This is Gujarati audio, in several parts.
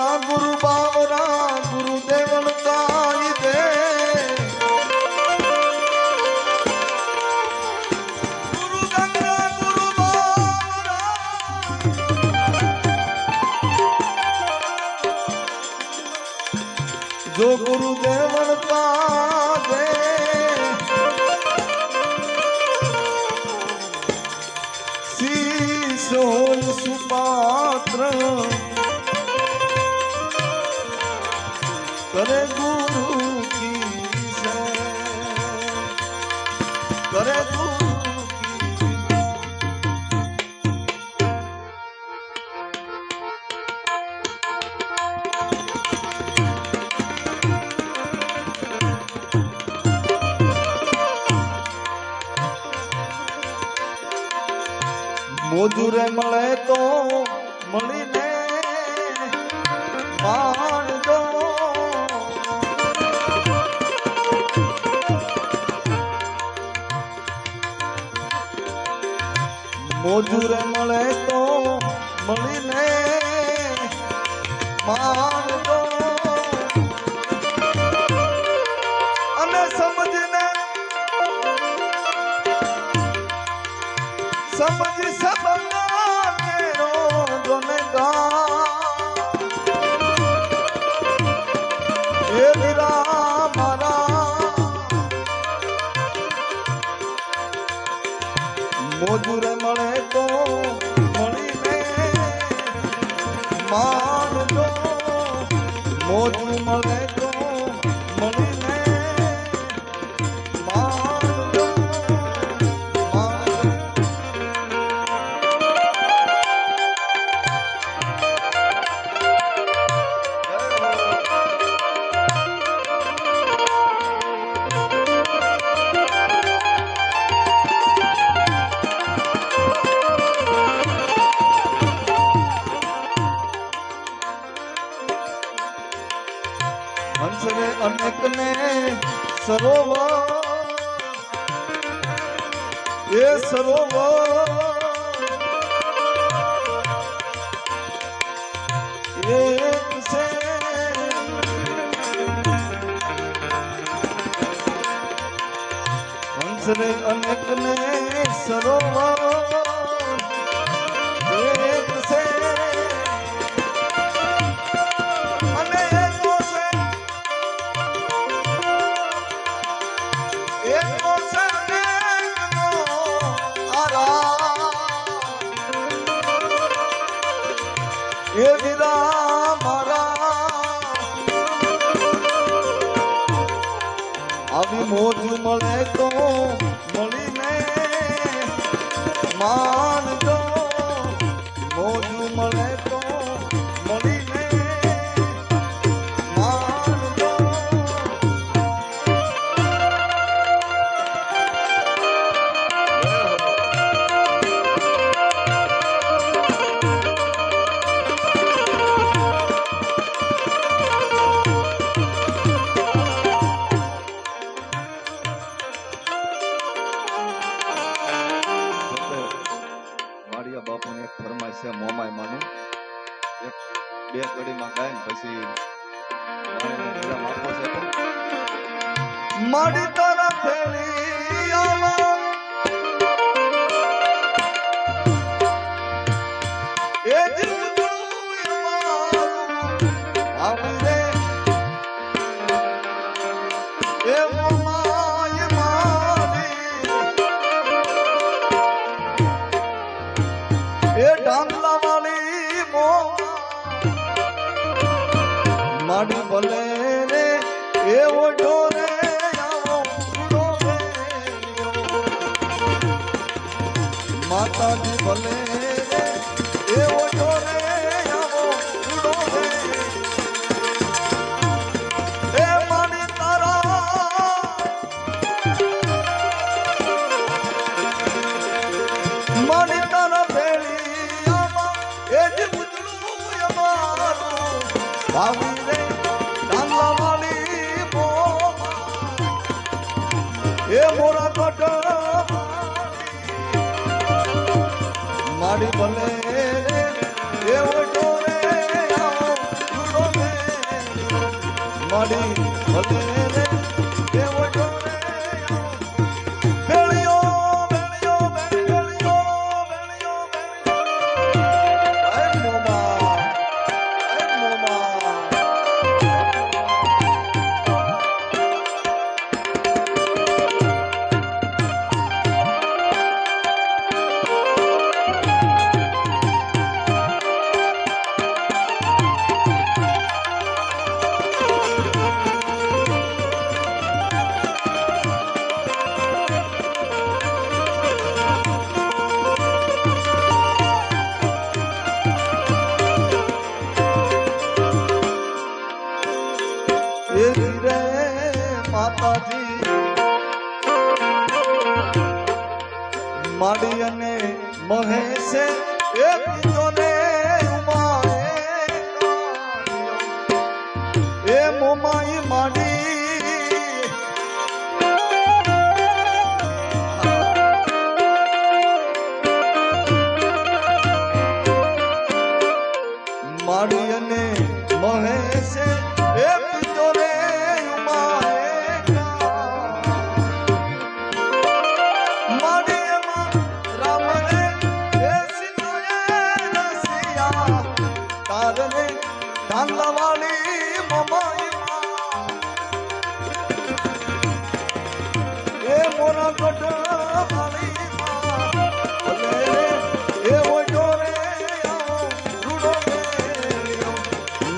Guru Ba. કરે ગુરુ કી કરે ગુરુ મોજુરે મળે તો મળીને માણ મોજુર મળે તો મળીને માનતો અને સમજીને સમજી સમજ માનજો મોજું મળે કરવો એક છે. હંસને અનેક ને સરોવર મોજ મળે. બે કડીમાં ગાય ને પછી મારી રજા માફો છે. મારી ફેરી. લાડી ભલે એવો ડોરે આવો ડોરે માડી ભલે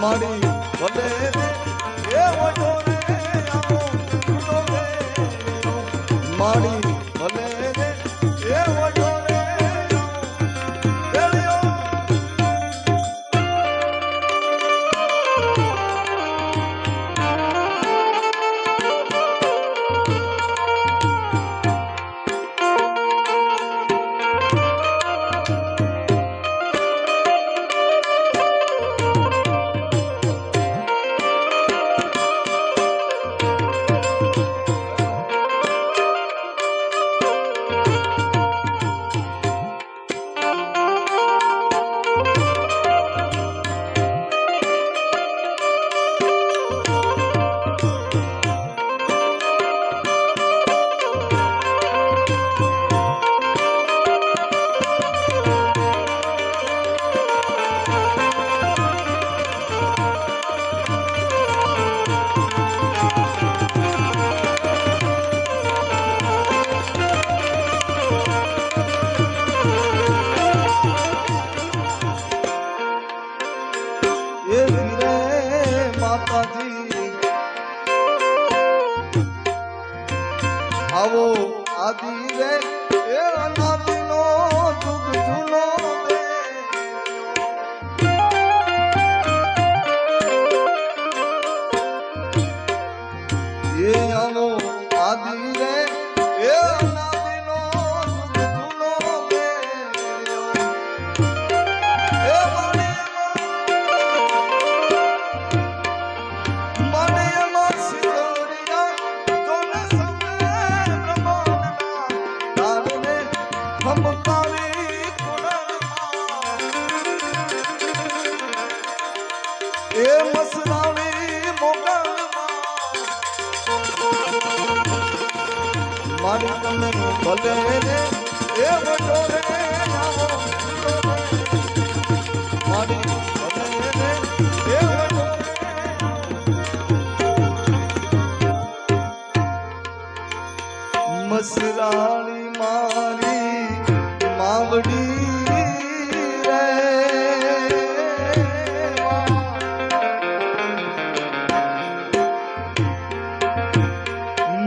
મારી ભલે એ વડો રે આવો મારી આદિ રે એ નામનો દુઃખ ઝૂલો.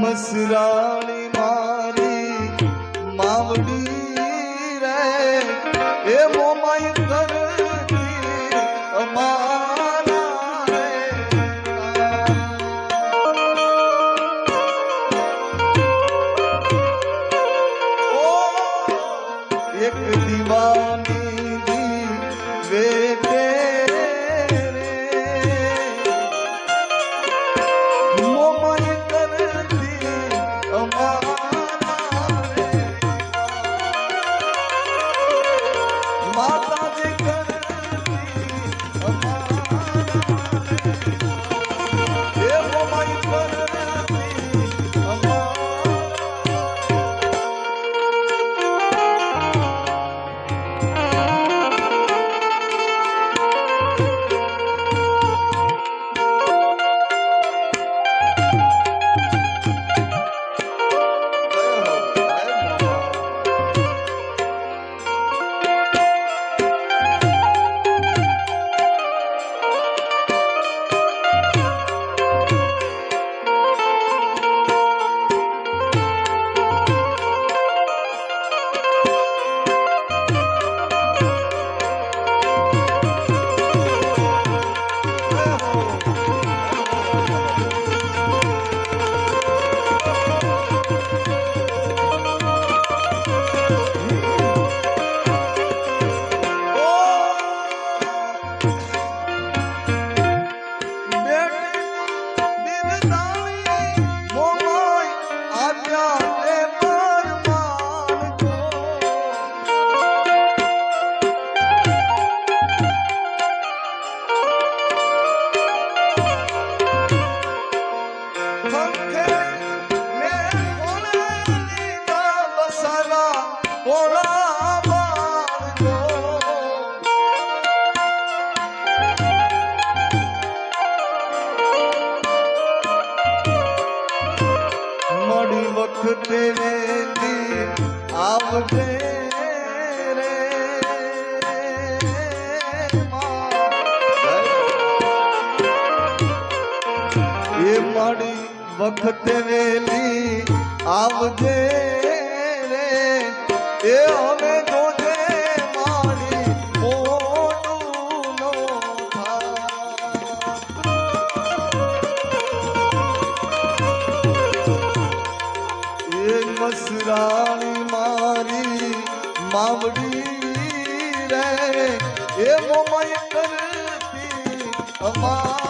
મસરાણી મારી માવડી રે એ મોમાઈ ધરતી અમારા રે. એક દીવાની દી વે વખતે વેલી આવજે રે. એ હવે જોજે મારી નો એ મસરાણી મારી માવડી રે. એ મોમય કરતી અમારી